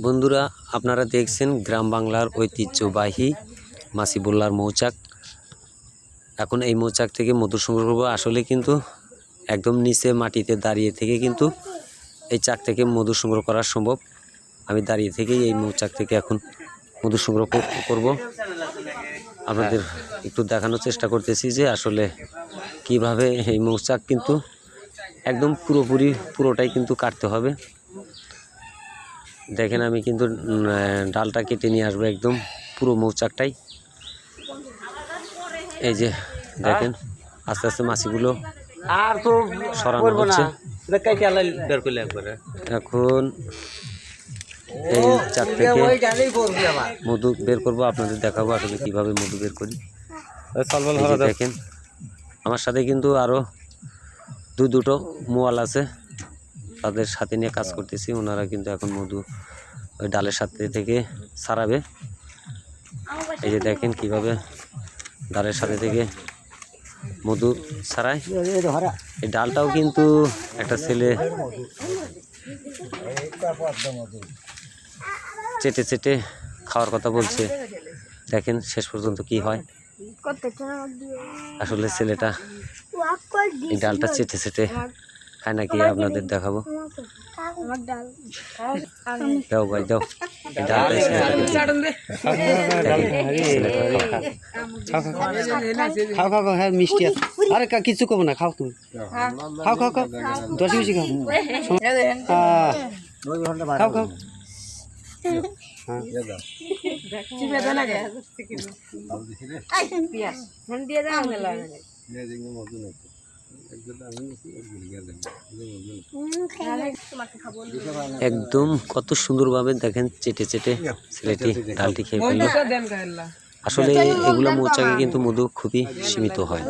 বন্ধুরা, আপনারা দেখছেন গ্রাম বাংলার ঐতিহ্যবাহী মাসিবুল্লার মৌচাক। এখন এই মৌচাক থেকে মধু সংগ্রহ করব। আসলে কিন্তু একদম নিচে মাটিতে দাঁড়িয়ে থেকে কিন্তু এই চাক থেকে মধু সংগ্রহ করা সম্ভব। আমি দাঁড়িয়ে থেকেই এই মৌচাক থেকে এখন মধু সংগ্রহ কর- করব। আপনাদের একটু দেখানোর চেষ্টা করতেছি যে আসলে কীভাবে এই মৌচাক কিন্তু একদম পুরোপুরি পুরোটাই কিন্তু কাটতে হবে। দেখেন আমি কিন্তু ডালটা কেটে নিয়ে আসব একদম পুরো মৌচাকটাই। এই যে দেখেন আস্তে আস্তে মাছিগুলো আর তো সরানো হচ্ছে। এখন এই চাক থেকে ওই ডালেই করবি আবার। মধু বের করব আপনাদের দেখাবো আসলে কীভাবে মধু বের করি। দেখেন আমার সাথে কিন্তু আরও দু দুটো মোয়াল আছে। তাদের সাথে নিয়ে কাজ করতেছি ওনারা কিন্তু এখন মধু ওই ডালের সাথে থেকে সারাবে। এই যে দেখেন কীভাবে ডালের সাথে থেকে মধু ছাড়ায় এই ডালটাও কিন্তু একটা ছেলে চেটে চেটে খাওয়ার কথা বলছে। দেখেন শেষ পর্যন্ত কি হয়। আসলে ছেলেটা এই ডালটা চেটে চেটে খায় নাকি আপনাদের দেখাবো। দাও ভাই দাও। এই ডালটা খাও। খাও খাও হ্যাঁ মিষ্টি আরে কিছু কমো না খাও তুমি। খাও খাও খাও। দশ বেশি খাও খাও। একদম কত সুন্দরভাবে দেখেন চেটে চেটে ছেলেটি ডালটি খেয়ে আসলে এগুলো মৌচাকে কিন্তু মধু খুবই সীমিত হয়।